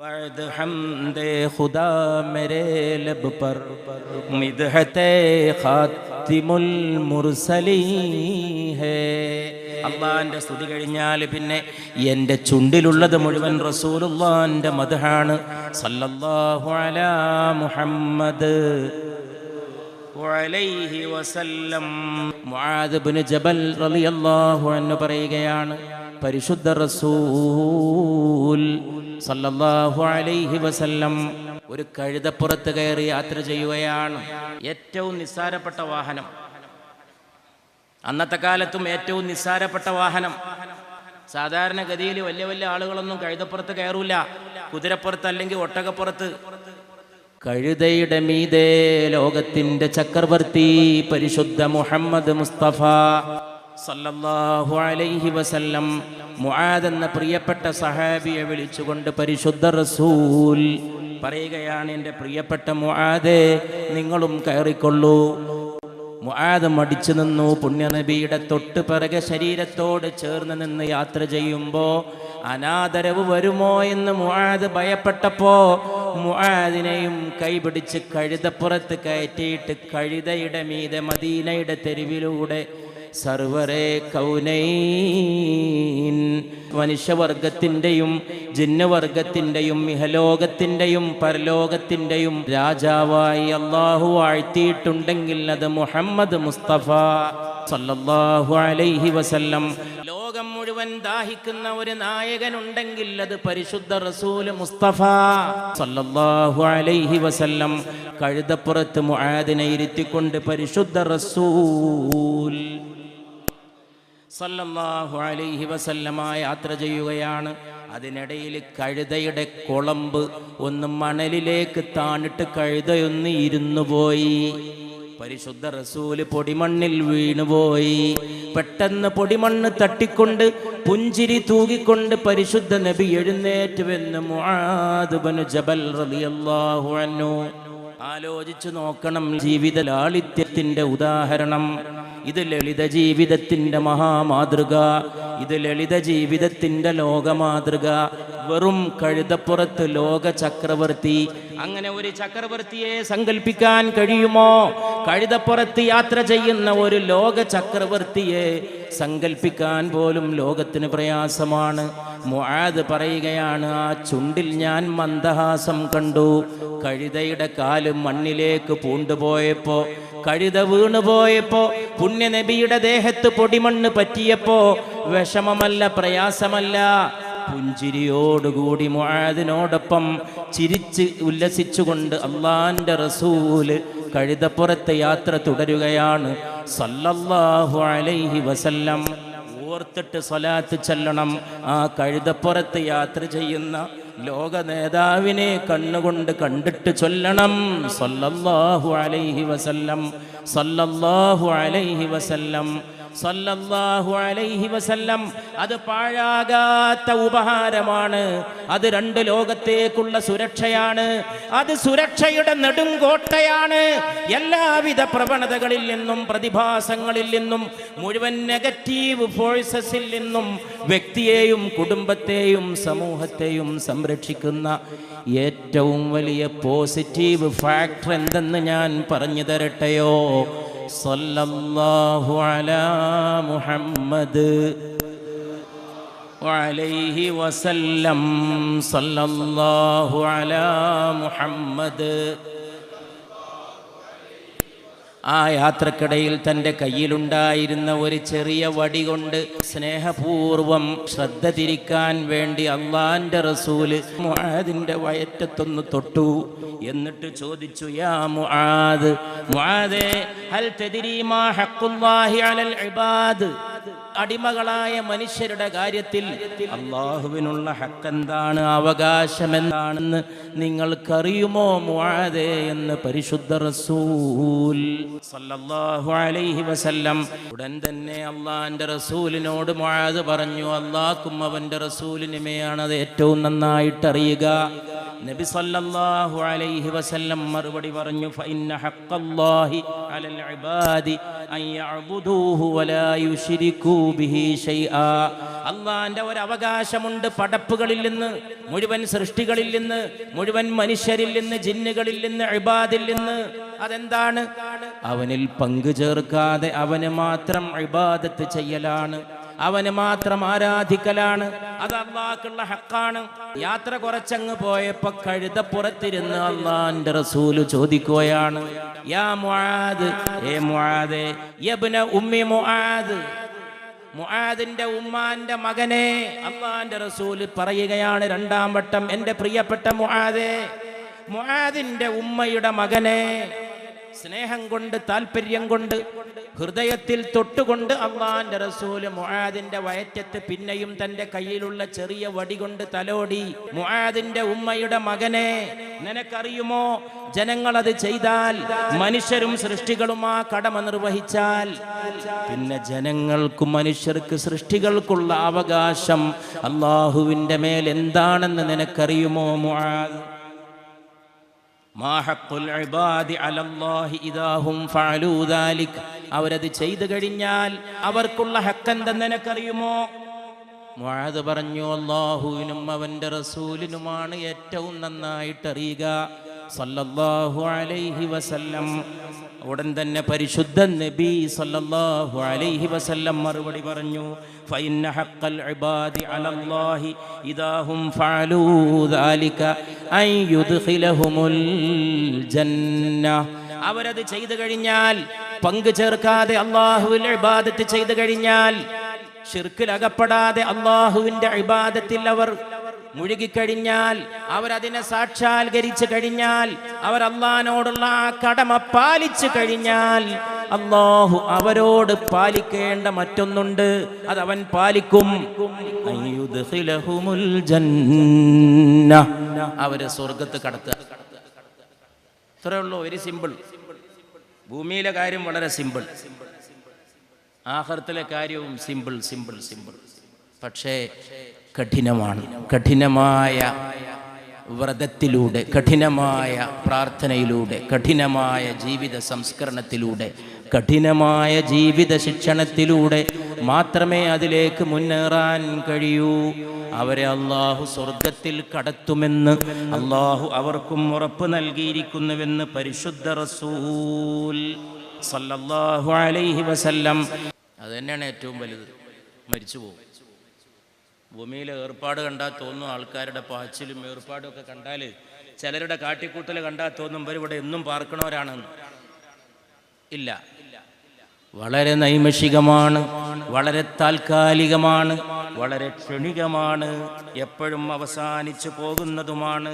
वर्द हमद खुदा मेरे लब पर। मिदहत ഖാത്തിമുൽ മുർസലീ ഹേ അള്ളാഹാന്റെ സ്തുതി കഴിഞ്ഞാൽ പിന്നെ എന്റെ ചുണ്ടിലുള്ളത് മുഴുവൻ റസൂലുള്ളാന്റെ മതഹാണ് സല്ലല്ലാഹു അലാ മുഹമ്മദ് അലൈഹി വസല്ലം. മുആദ്ബിന് ജബൽ റളിയല്ലാഹു അൻഹു പറയുകയാണ് പരിശുദ്ധ റസൂൽ സല്ലല്ലാഹു അലൈഹി വസല്ലം ഒരു കഴുതപ്പുറത്ത് കയറി യാത്ര ചെയ്യുകയാണ് ഏറ്റവും നിസ്സാരപ്പെട്ട വാഹനം. അന്നത്തെ കാലത്തും ഏറ്റവും നിസ്സാരപ്പെട്ട വാഹനം. സാധാരണഗതിയിൽ വലിയ വലിയ ആളുകളൊന്നും കഴുതപ്പുറത്ത് കയറൂല. കുതിരപ്പുറത്ത് അല്ലെങ്കിൽ ഒട്ടകപ്പുറത്ത്. കഴുതയുടെ മീതേ ലോകത്തിന്റെ ചക്രവർത്തി പരിശുദ്ധ മുഹമ്മദ് മുസ്തഫ സല്ലല്ലാഹു അലൈഹി വസല്ലം മുആദ് എന്ന പ്രിയപ്പെട്ട സഹാബിയെ വിളിച്ചുകൊണ്ട് പരിശുദ്ധ റസൂൽ പറയുകയാണ് എന്റെ പ്രിയപ്പെട്ട മുആദേ നിങ്ങളും കയറിക്കൊള്ളൂ. മുആദ് മടിച്ചു നിന്നു. പുണ്യനബിയുടെ തൊട്ട് പിറകെ ശരീരത്തോട് ചേർന്ന് നിന്ന് യാത്ര ചെയ്യുമ്പോൾ അനാദരവ് വരുമോ? എന്ന് മുആദ് ഭയപ്പെട്ടപ്പോ മുആദിനെയും കൈപിടിച്ച് കഴുതപ്പുറത്ത് കയറ്റിയിട്ട് കഴുതയുടെ മീതെ മദീനയുടെ തെരുവിലൂടെ സർവരെ കൗനൈൻ. മനുഷ്യവർഗത്തിന്റെയും ജിന്നവർഗത്തിന്റെയും ഇഹലോകത്തിന്റെയും പരലോകത്തിന്റെയും രാജാവായി അള്ളാഹു ആഴ്ത്തിയിട്ടുണ്ടെങ്കിൽ അത് മുഹമ്മദ് മുസ്തഫ സല്ലല്ലാഹു അലൈഹി വസല്ലം. ലോകം മുഴുവൻ ദാഹിക്കുന്ന ഒരു നായകനുണ്ടെങ്കിൽ അത് പരിശുദ്ധ റസൂൽ മുസ്തഫ സല്ലല്ലാഹു അലൈഹി വസല്ലം. കഴുതപ്പുറത്ത് മുആദിനെ ഇരുത്തിക്കൊണ്ട് പരിശുദ്ധ റസൂൽ. സല്ലല്ലാഹു അലൈഹി വസല്ലമ യാത്ര ചെയ്യുകയാണ്. അതിനിടയിൽ കഴുതയുടെ കുളമ്പ് ഒന്ന് മണലിലേക്ക് താണിട്ട് കഴുതയൊന്ന് ഇരുന്നു പോയി. പരിശുദ്ധ റസൂൽ പൊടിമണ്ണിൽ വീണുപോയി പെട്ടെന്ന് പൊടിമണ്ണ് തട്ടിക്കൊണ്ട് പുഞ്ചിരി തൂകിക്കൊണ്ട് പരിശുദ്ധ നബി എഴുന്നേറ്റുവെന്ന് മുആദ് ബനു ജബൽ റളിയല്ലാഹു അൻഹു. ആലോചിച്ചു നോക്കണം ജീവിത ലാളിത്യത്തിന്റെ ഉദാഹരണം. ഇത് ലളിത ജീവിതത്തിന്റെ മഹാമാതൃക. ഇത് ലളിത ജീവിതത്തിന്റെ ലോകമാതൃക. വെറും കഴുതപ്പുറത്ത് ലോക ചക്രവർത്തി. അങ്ങനെ ഒരു ചക്രവർത്തിയെ സങ്കല്പിക്കാൻ കഴിയുമോ? കഴുതപ്പുറത്ത് യാത്ര ചെയ്യുന്ന ഒരു ലോക ചക്രവർത്തിയെ സങ്കല്പിക്കാൻ പോലും ലോകത്തിന് പ്രയാസമാണ്. മുആദ് പറയുകയാണ് ആ ചുണ്ടിൽ ഞാൻ മന്ദഹാസം കണ്ടു. കഴുതയുടെ കാൽ മണ്ണിലേക്ക് പൂണ്ടുപോയപ്പോ കഴുത വീണുപോയപ്പോ പുണ്യനബിയുടെ ദേഹത്ത് പൊടിമണ്ണ് പറ്റിയപ്പോ വിഷമമല്ല പ്രയാസമല്ല. പുഞ്ചിരിയോടുകൂടി മുഴാദിനോടൊപ്പം ചിരിച്ച് ഉല്ലസിച്ചുകൊണ്ട് അള്ളാന്റെ റസൂൽ കഴുതപ്പുറത്തെ യാത്ര തുടരുകയാണ്. സല്ലല്ലാഹു അലൈഹി വസല്ലം. ഓർത്തിട്ട് സ്വലാത്ത് ചെല്ലണം. ആ കഴുതപ്പുറത്ത് യാത്ര ചെയ്യുന്ന ലോക നേതാവിനെ കണ്ണുകൊണ്ട് കണ്ടിട്ട് ചൊല്ലണം. സല്ലല്ലാഹു അലൈഹി വസല്ലം. സല്ലല്ലാഹു അലൈഹി വസല്ലം. സല്ലല്ലാഹു അലൈഹി വസല്ലം. അത് പാഴാകാത്ത ഉപഹാരമാണ്. അത് രണ്ട് ലോകത്തേക്കുള്ള സുരക്ഷയാണ്. അത് സുരക്ഷയുടെ നെടുങ്കോട്ടയാണ്. എല്ലാവിധ പ്രവണതകളിൽ നിന്നും പ്രതിഭാസങ്ങളിൽ നിന്നും മുഴുവൻ നെഗറ്റീവ് ഫോഴ്സസിൽ നിന്നും വ്യക്തിയെയും കുടുംബത്തെയും സമൂഹത്തെയും സംരക്ഷിക്കുന്ന ഏറ്റവും വലിയ പോസിറ്റീവ് ഫാക്ടർ എന്തെന്ന് ഞാൻ പറഞ്ഞു തരട്ടെയോ? صلى الله على محمد وعليه وسلم صلى الله على محمد ആ യാത്രക്കിടയിൽ തന്റെ കയ്യിലുണ്ടായിരുന്ന ഒരു ചെറിയ വടി കൊണ്ട് സ്നേഹപൂർവം ശ്രദ്ധ തിരിക്കാൻ വേണ്ടി അള്ളാന്റെ റസൂൽ മുആദിന്റെ വയറ്റത്തൊന്ന് തൊട്ടു. എന്നിട്ട് ചോദിച്ചു യാ മുആദ് മുആദേ ഹൽ തദ്രി മാ ഹഖുല്ലാഹി അലൽ ഇബാദ്? അടിമകളായ മനുഷ്യരുടെ കാര്യത്തിൽ അള്ളാഹുവിനുള്ള ഹക്കെന്താണ് അവകാശം എന്താണെന്ന് നിങ്ങൾക്കറിയുമോ മുഴാതെ എന്ന് പരിശുദ്ധ റസൂൽ സല്ലല്ലാഹു അലൈഹി വസല്ലം ഉടൻ തന്നെ അള്ളാഹിന്റെ റസൂലിനോട് മുഴാത് പറഞ്ഞു അള്ളാഹ്ക്കും അവന്റെ റസൂലിനുമേയാണ് അത് ഏറ്റവും നന്നായിട്ട് അറിയുക നബി സല്ലല്ലാഹു അലൈഹി വസല്ലം മറുപടി പറഞ്ഞു ഫഇന്ന ഹഖ്ഖല്ലാഹി അലൽ ഇബാദി അൻ യഅബ്ദൂഹു വലാ യുശ്രികൂ ബിഹി ഷൈആ അല്ലാഹുവിന്റെ ഒരു അവകാശമുണ്ട് പടപ്പുകളിൽ നിന്ന് മുഴുവൻ സൃഷ്ടികളിൽ നിന്ന് മുഴുവൻ മനുഷ്യരിൽ നിന്ന് ജിന്നുകളിൽ നിന്ന് ഇബാദിൽ നിന്ന്. അതെന്താണ്? അവനിൽ പങ്കു ചേർക്കാതെ അവന് മാത്രം ഇബാദത്ത് ചെയ്യലാണ്. അവന് മാത്രം ആരാധിക്കലാണ്. അത് അള്ളാഹ്ക്കുള്ള ഹക്കാണ്. യാത്ര കുറച്ചങ്ങ് പോയപ്പോ കഴുതപ്പുറത്തിരുന്ന് അള്ളാന്റെ റസൂൽ ചോദിക്കുകയാണ് യാ മുആദ് മുആദേ മുആദ് മുആദിന്റെ ഉമ്മാന്റെ മകനെ അള്ളാന്റെ റസൂൽ പറയുകയാണ് രണ്ടാം വട്ടം എന്റെ പ്രിയപ്പെട്ട മുആദേ മുആദിന്റെ ഉമ്മയുടെ മകനെ സ്നേഹം കൊണ്ട് താല്പര്യം കൊണ്ട് ഹൃദയത്തിൽ തൊട്ടുകൊണ്ട് അള്ളാന്റെ റസൂൽ മുആദിന്റെ വയറ്റത്ത് പിന്നെയും തന്റെ കയ്യിലുള്ള ചെറിയ വടി കൊണ്ട് തലോടി മുആദിന്റെ ഉമ്മയുടെ മകനെ നിനക്കറിയുമോ? ജനങ്ങൾ അത് ചെയ്താൽ മനുഷ്യരും സൃഷ്ടികളും ആ കടമ നിർവഹിച്ചാൽ പിന്നെ ജനങ്ങൾക്കും മനുഷ്യർക്ക് സൃഷ്ടികൾക്കുള്ള അവകാശം അള്ളാഹുവിന്റെ മേൽ എന്താണെന്ന് നിനക്കറിയുമോ മുആദ്? അവരത് ചെയ്തു കഴിഞ്ഞാൽ അവർക്കുള്ള ഹക്കെന്തെന്ന് നിനക്കറിയുമോ? മുആദ് പറഞ്ഞു അല്ലാഹുവിനും അവന്റെ റസൂലിനുമാണ് ഏറ്റവും നന്നായിട്ട് അറിയുക. സല്ലല്ലാഹു അലൈഹി വസല്ലം. ഉടൻ തന്നെ പരിശുദ്ധ നബി സല്ലല്ലാഹു അലൈഹി വസല്ലം മറുപടി പറഞ്ഞു ഫൈന്ന ഹഖൽ ഇബാദി അലല്ലാഹി ഇദാഹും ഫഅലൂ ദാലിക അൻ യുദ്ഖിലഹുമുൽ ജന്ന. അവരത് ചെയ്തു കഴിഞ്ഞാൽ പങ്കു ചേർക്കാതെ അള്ളാഹുവിൽ ഇബാദത്ത് ചെയ്തു കഴിഞ്ഞാൽ ഷിർക്കിലകപ്പെടാതെ അള്ളാഹുവിന്റെ ഇബാദത്തിൽ അവർ മുഴുകിക്കഴിഞ്ഞാൽ അവരതിനെ സാക്ഷാത്കരിച്ചു കഴിഞ്ഞാൽ അവർ അള്ളഹാനോടുള്ള ആ കടമ പാലിച്ചു കഴിഞ്ഞാൽ അള്ളാഹു അവരോട് പാലിക്കേണ്ട മറ്റൊന്നുണ്ട് അത് അവൻ പാലിക്കും. അവർ സ്വർഗത്ത് കടത്തുക. ഇത്രയേ ഉള്ളൂ വെരി സിമ്പിൾ. ഭൂമിയിലെ കാര്യം വളരെ സിമ്പിൾ. ആഹർത്തിലെ കാര്യവും സിമ്പിൾ സിമ്പിൾ സിമ്പിൾ. പക്ഷേ കഠിനമാണ്. കഠിനമായ വ്രതത്തിലൂടെ കഠിനമായ പ്രാർത്ഥനയിലൂടെ കഠിനമായ ജീവിത സംസ്കരണത്തിലൂടെ കഠിനമായ ജീവിത ശിക്ഷണത്തിലൂടെ മാത്രമേ അതിലേക്ക് മുന്നേറാൻ കഴിയൂ. അവരെ അള്ളാഹു സ്വർഗത്തിൽ കടത്തുമെന്ന് അള്ളാഹു അവർക്കും ഉറപ്പ് നൽകിയിരിക്കുന്നുവെന്ന് പരിശുദ്ധ റസൂൽ സല്ലല്ലാഹു അലൈഹി വസല്ലം. അത് തന്നെയാണ് ഏറ്റവും വലുത്. മരിച്ചു പോകും ഭൂമിയിലെ ഏർപ്പാട് കണ്ടാൽ തോന്നും ആൾക്കാരുടെ പാച്ചിലും ഏർപ്പാടും ഒക്കെ കണ്ടാൽ ചിലരുടെ കാട്ടിക്കൂട്ടൽ കണ്ടാൽ തോന്നും ഇവിടെ എന്നും പാർക്കണവരാണെന്ന് ഇല്ല. വളരെ നൈമഷികമാണ് വളരെ താൽക്കാലികമാണ് വളരെ ക്ഷണികമാണ് എപ്പോഴും അവസാനിച്ചു പോകുന്നതുമാണ്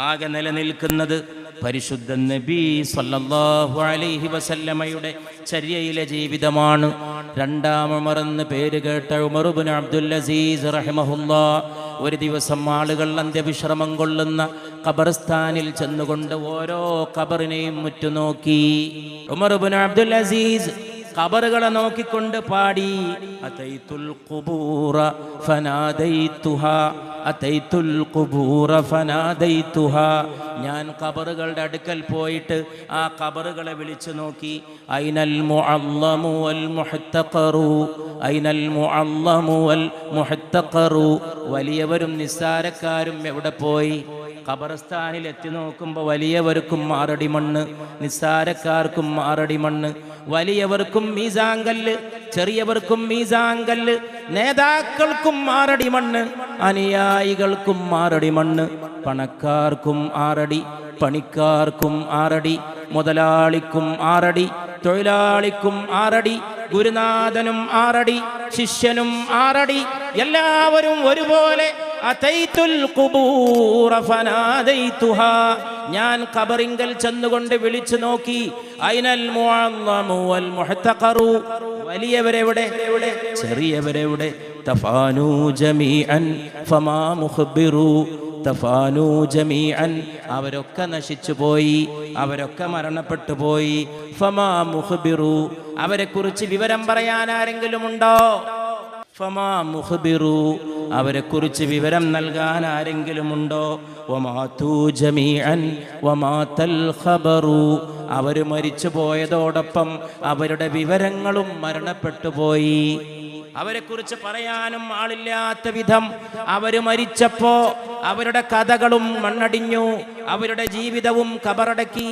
ആകെ നിലനിൽക്കുന്നത് പരിശുദ്ധ നബി സല്ലല്ലാഹു അലൈഹി വസല്ലമയുടെ ചര്യയിലെ ജീവിതമാണ്. രണ്ടാം ഉമറെന്ന് പേര് കേട്ട ഉമറുബിൻ അബ്ദുൽ അസീസ് റഹിമഹുല്ലാ ഒരു ദിവസം ആളുകൾ അന്ത്യവിശ്രമം കൊള്ളുന്ന ഖബർസ്ഥാനിൽ ചെന്നുകൊണ്ട് ഓരോ ഖബറിനെയും മുറ്റുനോക്കി ഉമറുബിൻ അബ്ദുൽ അസീസ് ഖബറുകളെ നോക്കിക്കൊണ്ട് പാടി. ഞാൻ കബറുകളുടെ അടുക്കൽ പോയിട്ട് ആ കബറുകളെ വിളിച്ചു നോക്കി. ഐനൽ മുഅല്ലമു ഐനൽ വലിയവരും നിസ്സാരക്കാരും എവിടെ പോയി? ഖബർസ്ഥാനിൽ എത്തി നോക്കുമ്പോൾ വലിയവർക്കും മാറടി മണ്ണ് നിസ്സാരക്കാർക്കും മാറടി മണ്ണ്. വലിയവർക്കും മീസാങ്കല്ല് ചെറിയവർക്കും മീസാങ്കല്ല് നേതാക്കൾക്കും ആറടി മണ്ണ് അനുയായികൾക്കും ആറടി മണ്ണ് പണക്കാർക്കും ആറടി പണിക്കാർക്കും ആറടി മുതലാളിക്കും ആറടി തൊഴിലാളിക്കും ആറടി ഗുരുനാഥനും ആറടി ശിഷ്യനും ആറടി എല്ലാവരും ഒരുപോലെ ഞാൻ കബറിങ്കൽ ചെന്നുകൊണ്ട് വിളിച്ചു നോക്കി. മുഹ്തഖറു. വലിയവരെവിടെ? ചെറിയവരെവിടെ? തഫാനു ജമീഅൻ ഫമാ മുഖ്ബിറു തഫാനു ജമീഅൻ. അവരൊക്കെ നശിച്ചു പോയി. അവരൊക്കെ മരണപ്പെട്ടു പോയി. ഫമാ മുഖ്ബിറു അവരെ കുറിച്ച് വിവരം പറയാൻ ആരെങ്കിലും ഉണ്ടോ? ഫമാ മുഖ്ബിറു. അവരെക്കുറിച്ച് വിവരം നൽകാൻ ആരെങ്കിലുമുണ്ടോ വമാതു ജമീഅൻ വമാതൽ ഖബറു. അവർ മരിച്ചു പോയതോടൊപ്പം അവരുടെ വിവരങ്ങളും മരണപ്പെട്ടു പോയി. അവരെക്കുറിച്ച് പറയാനും ആളില്ലാത്ത വിധം അവർ മരിച്ചപ്പോ അവരുടെ കഥകളും മണ്ണടിഞ്ഞു. അവരുടെ ജീവിതവും കബറടക്കി.